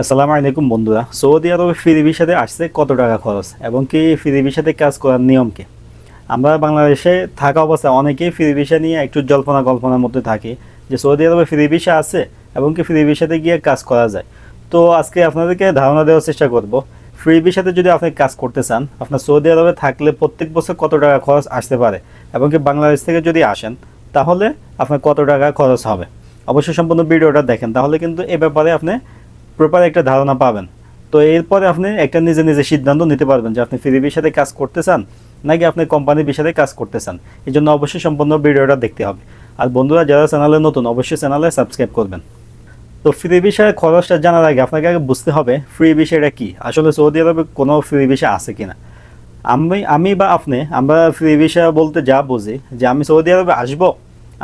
আসসালামু আলাইকুম বন্ধুরা। সৌদি আরবে ফ্রি ভিসাতে আসছে কত টাকা খরচ এবং কি ফ্রি ভিসাতে কাজ করার নিয়ম কি? আমরা বাংলাদেশে থাকা অবস্থায় অনেকেই ফ্রি ভিসা নিয়ে একটু জল্পনা কল্পনার মধ্যে থাকি যে সৌদি আরবে ফ্রি ভিসা আছে এবং কি ফ্রি ভিসাতে গিয়ে কাজ করা যায়। তো আজকে আপনাদেরকে ধারণা দেওয়ার চেষ্টা করব। ফ্রি ভিসাতে যদি আপনি কাজ করতে চান, আপনার সৌদি আরবে থাকলে প্রত্যেক বছর কত টাকা খরচ আসতে পারে এবং কি বাংলাদেশ থেকে যদি আসেন, তাহলে আপনার কত টাকা খরচ হবে? অবশ্যই সম্পূর্ণ ভিডিওটা দেখেন, তাহলে কিন্তু এ ব্যাপারে আপনি প্রপার একটা ধারণা পাবেন। তো এরপরে আপনি একটা নিজে নিজে সিদ্ধান্ত নিতে পারবেন যে আপনি ফ্রি বিষয়ে কাজ করতে চান, নাকি আপনি কোম্পানির বিষয়ে কাজ করতে চান। এই জন্য অবশ্যই সম্পূর্ণ ভিডিওটা দেখতে হবে। আর বন্ধুরা, যারা চ্যানেলে নতুন, অবশ্যই চ্যানেলে সাবস্ক্রাইব করবেন। তো ফ্রি বিষয়ে খরচটা জানার আগে আপনাকে আগে বুঝতে হবে ফ্রি বিষয়টা কী? আসলে সৌদি আরবে কোনো ফ্রি বিষয় আছে কি না আমি আমি বা আপনি, আমরা ফ্রি বিষয় বলতে যা বুঝি, যে আমি সৌদি আরবে আসব,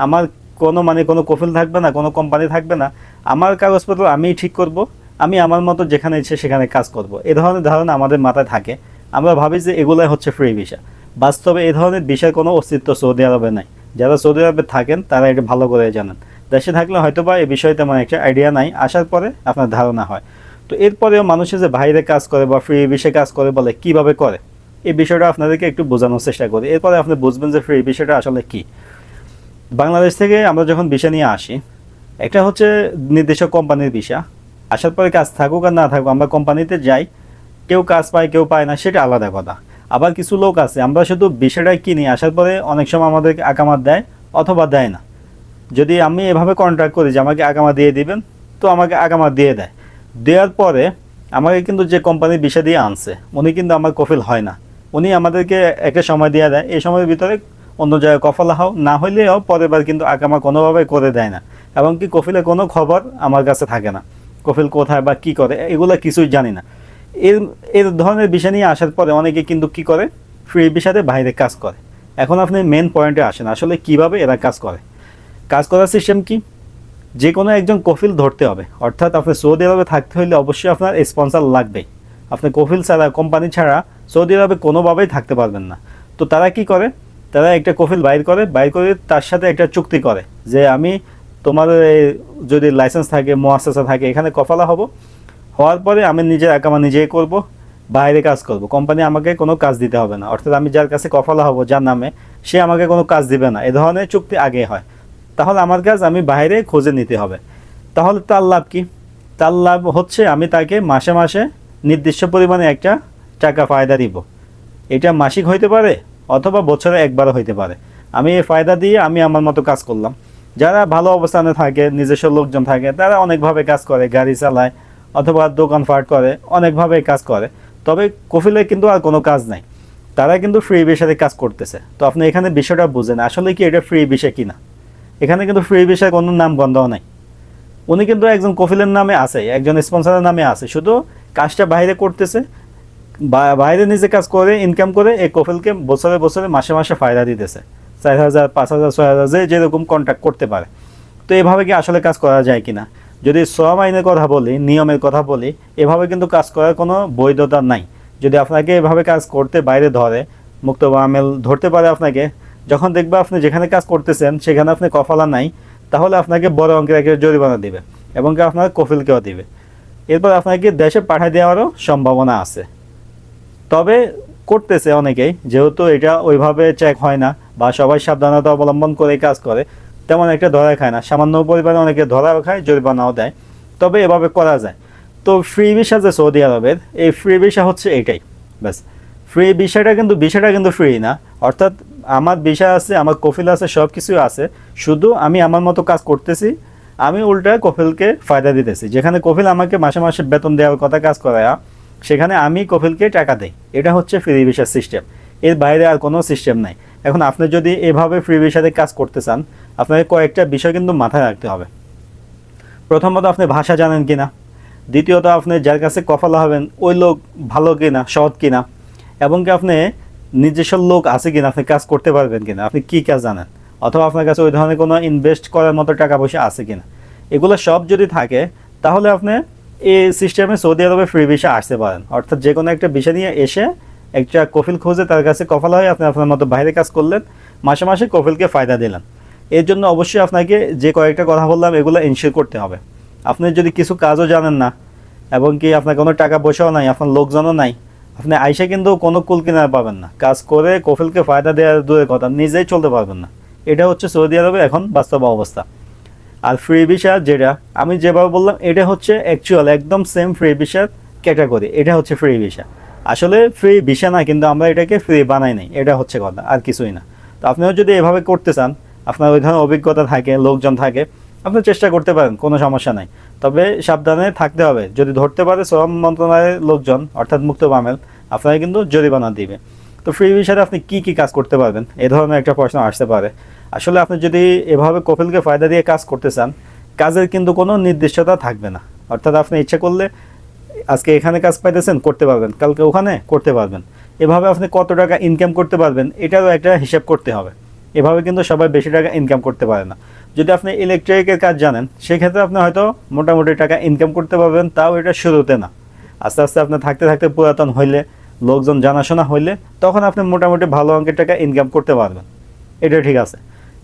আমার কোনো মানে কোনো কফিল থাকবে না, কোনো কোম্পানি থাকবে না, আমার কাগজপত্র আমিই ঠিক করব আমি আমার মতো যেখানে ইচ্ছে সেখানে কাজ করব। এ ধরনের ধারণা আমাদের মাথায় থাকে। আমরা ভাবি যে এগুলাই হচ্ছে ফ্রি ভিসা বাস্তবে এ ধরনের বিষয়ের কোনো অস্তিত্ব সৌদি আরবে নাই। যারা সৌদি আরবে থাকেন, তারা এটা ভালো করে জানেন। দেশে থাকলে হয়তো বা এই বিষয়ে তেমন একটা আইডিয়া নাই। আসার পরে আপনার ধারণা হয়। তো এরপরেও মানুষের যে বাইরে কাজ করে বা ফ্রি বিষয়ে কাজ করে বলে, কীভাবে করে? এই বিষয়টা আপনাদেরকে একটু বোঝানোর চেষ্টা করি। এরপরে আপনি বুঝবেন যে ফ্রি বিষয়টা আসলে কী। বাংলাদেশ থেকে আমরা যখন ভিসা নিয়ে আসি, একটা হচ্ছে নির্দিষ্ট কোম্পানির ভিসা আসার পরে কাজ থাকুক আর না থাকুক, আমরা কোম্পানিতে যাই, কেউ কাজ পায়, কেউ পায় না, সেটা আলাদা কথা। আবার কিছু লোক আছে, আমরা শুধু বিষয়টাই কিনি, আসার পরে অনেক সময় আমাদেরকে আকামাত দেয় অথবা দেয় না। যদি আমি এভাবে কন্ট্রাক্ট করি যে আমাকে আগামা দিয়ে দিবেন, তো আমাকে আগামা দিয়ে দেয়। দেওয়ার পরে আমাকে কিন্তু যে কোম্পানির বিষয় দিয়ে আনছে, উনি কিন্তু আমার কফিল হয় না। উনি আমাদেরকে একটা সময় দিয়ে দেয়, এই সময়ের ভিতরে অন্য জায়গায় কফলা হও, না হইলেও পরের বার কিন্তু আগামা কোনোভাবে করে দেয় না। এবং কি কফিলের কোনো খবর আমার কাছে থাকে না। কফিল কোথায় বা কি করে, এগুলো কিছুই জানি না। এর এর ধরনের বিষয় নিয়ে আসার পরে অনেকে কিন্তু কি করে ফ্রি বিষয়তে বাইরে কাজ করে। এখন আপনি মেন পয়েন্টে আসেন, আসলে কীভাবে এরা কাজ করে? কাজ করার সিস্টেম কি? যে কোনো একজন কফিল ধরতে হবে। অর্থাৎ আপনি সৌদি আরবে থাকতে হলে অবশ্যই আপনার স্পন্সর লাগবেই। আপনি কফিল ছাড়া কোম্পানি ছাড়া সৌদি আরবে কোনোভাবেই থাকতে পারবেন না। তো তারা কি করে? তারা একটা কফিল বাইর করে বাইর করে তার সাথে একটা চুক্তি করে যে আমি তোমার যদি লাইসেন্স থাকে মোয়াসেসা থাকে, এখানে কফালা হব। হওয়ার পরে আমি নিজের একামা নিজেই করব, বাইরে কাজ করব। কোম্পানি আমাকে কোনো কাজ দিতে হবে না। অর্থাৎ আমি যার কাছে কফালা হব, যার নামে, সে আমাকে কোনো কাজ দিবে না। এ ধরনের চুক্তি আগে হয়। তাহলে আমার কাজ আমি বাইরে খুঁজে নিতে হবে। তাহলে তার লাভ কি? তার লাভ হচ্ছে আমি তাকে মাসে মাসে নির্দিষ্ট পরিমাণে একটা টাকা ফায়দা দিব। এটা মাসিক হইতে পারে অথবা বছরে একবারও হইতে পারে। আমি এই ফায়দা দিয়ে আমি আমার মতো কাজ করলাম। যারা ভালো অবস্থানে থাকে, নিজস্ব লোকজন থাকে, তারা অনেকভাবে কাজ করে, গাড়ি চালায় অথবা দোকান ফাট করে, অনেকভাবে কাজ করে। তবে কফিলে কিন্তু আর কোনো কাজ নাই। তারা কিন্তু ফ্রি বিষয়ে কাজ করতেছে। তো আপনি এখানে বিষয়টা বুঝেন, আসলে কি এটা ফ্রি বিষয় কিনা? এখানে কিন্তু ফ্রি বিষয়ে কোনো নাম গন্ধও নাই। উনি কিন্তু একজন কফিলের নামে আছে, একজন স্পন্সরের নামে আছে। শুধু কাজটা বাইরে করতেছে বাইরে নিজে কাজ করে ইনকাম করে এই কফিলকে বছরে বছরে, মাসে মাসে ফায়দা দিতেছে। চার হাজার, পাঁচ হাজার, ছয় হাজার, যে যেরকম কন্ট্যাক্ট করতে পারে। তো এভাবে কি আসলে কাজ করা যায় কিনা? যদি শ্রম আইনের কথা বলি, নিয়মের কথা বলি, এভাবে কিন্তু কাজ করার কোনো বৈধতা নাই। যদি আপনাকে এভাবে কাজ করতে বাইরে ধরে, মুক্ত আমেল ধরতে পারে আপনাকে, যখন দেখবে আপনি যেখানে কাজ করতেছেন, সেখানে আপনি কফালা নাই, তাহলে আপনাকে বড় অঙ্কের একটা জরিমানা দিবে এবং আপনার কফিলকেও দিবে। এরপর আপনাকে দেশে পাঠিয়ে দেওয়ারও সম্ভাবনা আছে। তবে করতেছে অনেকেই, যেহেতু এটা ওইভাবে চেক হয় না বা সবাই সাবধানতা অবলম্বন করে কাজ করে, তেমন একটা ধরা খায় না। সামান্য পরিমাণে অনেকে ধরাও খায়, জরিমানাও দেয়। তবে এভাবে করা যায়। তো ফ্রি ভিসা যে সৌদি আরবের, এই ফ্রি ভিসা হচ্ছে এইটাই ব্যাস। ফ্রি ভিসাটা কিন্তু ভিসাটা কিন্তু ফ্রি না। অর্থাৎ আমার ভিসা আছে, আমার কফিল আছে সব কিছুই আছে। শুধু আমি আমার মতো কাজ করতেছি, আমি উল্টা কফিলকে ফায়দা দিতেছি। যেখানে কফিল আমাকে মাসে মাসে বেতন দেওয়ার কথা কাজ করায় সেখানে আমি কফিলকে টাকা দেই। এটা হচ্ছে ফ্রি ভিসার সিস্টেম। এর বাইরে আর কোনো সিস্টেম নাই। এখন আপনি যদি এভাবে ফ্রি ভিসাতে কাজ করতে চান, আপনাকে কয়েকটা বিষয় কিন্তু মাথায় রাখতে হবে। প্রথমত, আপনি ভাষা জানেন কিনা? দ্বিতীয়ত, আপনি যার কাছে কফালা হবেন, ওই লোক ভালো কিনা, সৎ কিনা? এবং কি আপনি নিজস্ব লোক আছে কিনা? আপনি কাজ করতে পারবেন কিনা? আপনি কি কাজ জানেন? অথবা আপনার কাছে ওই ধরনের কোনো ইনভেস্ট করার মতো টাকা পয়সা আছে কিনা? এগুলো সব যদি থাকে, তাহলে আপনি এই সিস্টেমে সৌদি আরবে ফ্রি ভিসা আসতে পারেন। অর্থাৎ যে কোনো একটা বিষয় নিয়ে এসে একটা কফিল খুঁজে তার কাছে কফালা হয়ে আপনি আপনার মতো বাইরে কাজ করলেন, মাসে মাসে কফিলকে ফায়দা দিলেন। এর জন্য অবশ্যই আপনাকে যে কয়েকটা কথা বললাম, এগুলো ইনশিওর করতে হবে। আপনি যদি কিছু কাজও জানেন না, এবং কি আপনার কোনো টাকা পয়সাও নাই, আপনার লোকজনও নাই, আপনি আইসে কিন্তু কোনো কুল কিনার পাবেন না। কাজ করে কফিলকে ফায়দা দেওয়ার দূরের কথা, নিজেই চলতে পারবেন না। এটা হচ্ছে সৌদি আরবে এখন বাস্তব অবস্থা। আর ফ্রি ভিসা যেটা, আমি যেভাবে বললাম, এটা হচ্ছে অ্যাকচুয়াল একদম সেম ফ্রি ভিসার ক্যাটাগরি এটা হচ্ছে ফ্রি ভিসা আসলে ফ্রি ভিসা না, কিন্তু আমরা এটাকে ফ্রি বানাই নাই, এটা হচ্ছে কথা, আর কিছুই না। তো আপনিও যদি এভাবে করতে চান, আপনার ওইখানে অভিজ্ঞতা থাকে, লোকজন থাকে, আপনি চেষ্টা করতে পারেন, কোনো সমস্যা নাই। তবে সাবধানে থাকতে হবে, যদি ধরতে পারে শ্রম মন্ত্রণালয়ের লোকজন, অর্থাৎ মুক্ত বামেল, আপনাকে কিন্তু জরিমানা দিবে। তো ফ্রি ভিসাতে আপনি কি কি কাজ করতে পারবেন, এ ধরনের একটা প্রশ্ন আসতে পারে। আসলে আপনি যদি এভাবে কপিলকে ফায়দা দিয়ে কাজ করতে চান, কাজের কিন্তু কোনো নির্দিষ্টতা থাকবে না। অর্থাৎ আপনি ইচ্ছা করলে আজকে এখানে কাজ পাইতেছেন, করতে পারবেন। কালকে ওখানে করতে পারবেন। এভাবে আপনি কত টাকা ইনকাম করতে পারবেন, এটারও একটা হিসাব করতে হবে। এভাবে কিন্তু সবাই বেশি টাকা ইনকাম করতে পারে না। যদি আপনি ইলেকট্রিকের কাজ জানেন, সেক্ষেত্রে আপনি হয়তো মোটামুটি টাকা ইনকাম করতে পারবেন, তাও এটা শুরুতে না। আস্তে আস্তে আপনি থাকতে থাকতে পুরাতন হইলে, লোকজন জানাশোনা হইলে, তখন আপনি মোটামুটি ভালো অঙ্কের টাকা ইনকাম করতে পারবেন। এটা ঠিক আছে।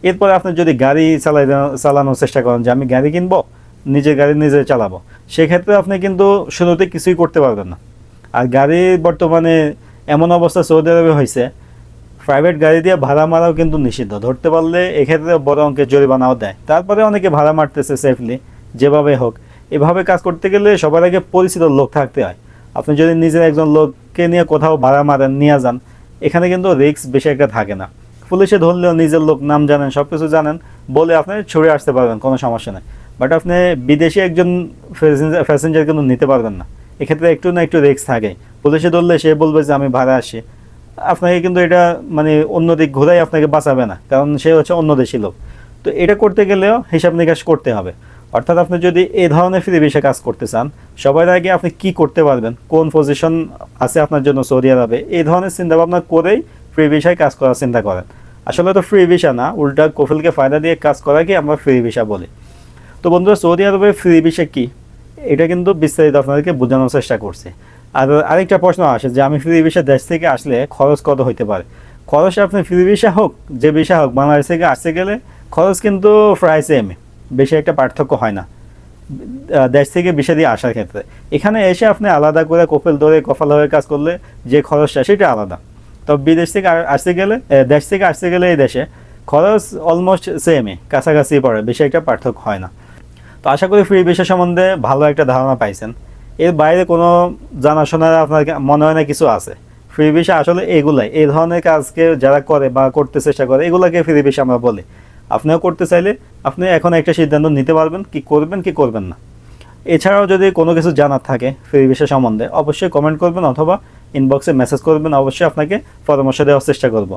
এরপরে আপনি যদি গাড়ি চালাই চালানোর চেষ্টা করেন যে আমি গাড়ি কিনবো, নিজের গাড়ি নিজে চালাবো, সেক্ষেত্রে আপনি কিন্তু শুরুতে কিছুই করতে পারবেন না। আর গাড়ি বর্তমানে এমন অবস্থা সৌদি আরবে হয়েছে প্রাইভেট গাড়ি দিয়ে ভাড়া মারাও কিন্তু নিষিদ্ধ। ধরতে পারলে এক্ষেত্রে বড় অঙ্কের জরিমানাও দেয়। তারপরে অনেকে ভাড়া মারতেছে সেফলি যেভাবে হোক। এভাবে কাজ করতে গেলে সবার আগে পরিচিত লোক থাকতে হয়। আপনি যদি নিজের একজন লোককে নিয়ে কোথাও ভাড়া মারেন, নিয়ে যান, এখানে কিন্তু রিস্ক বেশি একটা থাকে না। পুলিশে ধরলেও নিজের লোক নাম জানেন সব কিছু জানেন, বলে আপনি ছুড়ে আসতে পারবেন, কোনো সমস্যা নেই। বাট আপনি বিদেশি একজন প্যাসেঞ্জার কিন্তু নিতে পারবেন না। এক্ষেত্রে একটু না একটু রিস্ক থাকে। পুলিশে ধরলে সে বলবে যে, আমি ভাড়া আসি। আপনাকে কিন্তু এটা মানে অন্য দিক ঘোরাই আপনাকে বাঁচাবে না, কারণ সে হচ্ছে অন্য দেশি লোক। তো এটা করতে গেলেও হিসাব নিকাশ করতে হবে। অর্থাৎ আপনি যদি এই ধরনের ফ্রি বিষয়ে কাজ করতে চান, সবার আগে আপনি কি করতে পারবেন, কোন পজিশন আছে আপনার জন্য সৌদি আরবে এই ধরনের চিন্তাভাবনা করেই ফ্রি বিষয়ে কাজ করার চিন্তা করেন। আসলে তো ফ্রি ভিসা না, উল্টা কফিলকে ফায়দা দিয়ে কাজ করাকে আমরা ফ্রি ভিসা বলি। তো বন্ধুরা, সৌদি আরবে ফ্রি ভিসা কি? এটা কিন্তু বিস্তারিত আপনাদেরকে বোঝানোর চেষ্টা করছি। আর আরেকটা প্রশ্ন আসে যে, আমি ফ্রি ভিসা দেশ থেকে আসলে খরচ কত হইতে পারে? খরচ আপনি ফ্রি ভিসা হোক, যে ভিসা হোক, বাংলাদেশ থেকে আসতে গেলে খরচ কিন্তু প্রায় সেম বেশি একটা পার্থক্য হয় না। দেশ থেকে বিষা দিয়ে আসার ক্ষেত্রে। এখানে এসে আপনি আলাদা করে কপিল ধরে কপাল হয়ে কাজ করলে যে খরচটা, সেটা আলাদা। তো বিদেশ থেকে আসতে গেলে দেশ থেকে আসতে গেলে এই দেশে খরচ অলমোস্ট সেমই কাছাকাছি পড়ে, বেশি একটা পার্থক্য হয় না। তো আশা করি ফ্রি বিষয় সম্বন্ধে ভালো একটা ধারণা পাইছেন। এর বাইরে কোনো জানাশোনার আপনার মনে হয় না কিছু আছে? ফ্রি বিষয় আসলে এগুলাই, এই ধরনের কাজকে যারা করে বা করতে চেষ্টা করে, এগুলাকে ফ্রি বিষয় আমরা বলি। আপনিও করতে চাইলে আপনি এখন একটা সিদ্ধান্ত নিতে পারবেন, কি করবেন কি করবেন না। এছাড়াও যদি কোনো কিছু জানার থাকে ফ্রি বিষয় সম্বন্ধে, অবশ্যই কমেন্ট করবেন অথবা ইনবক্সে মেসেজ করবেন, অবশ্যই আপনাকে পরামর্শ দেওয়ার চেষ্টা করব।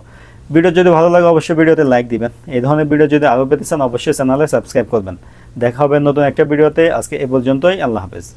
ভিডিও যদি ভালো লাগে, অবশ্যই ভিডিওতে লাইক দিবেন। এই ধরনের ভিডিও যদি আরও পেতে চান, অবশ্যই চ্যানেলে সাবস্ক্রাইব করবেন। দেখা হবে নতুন একটা ভিডিওতে। আজকে এ পর্যন্তই, আল্লাহ হাফেজ।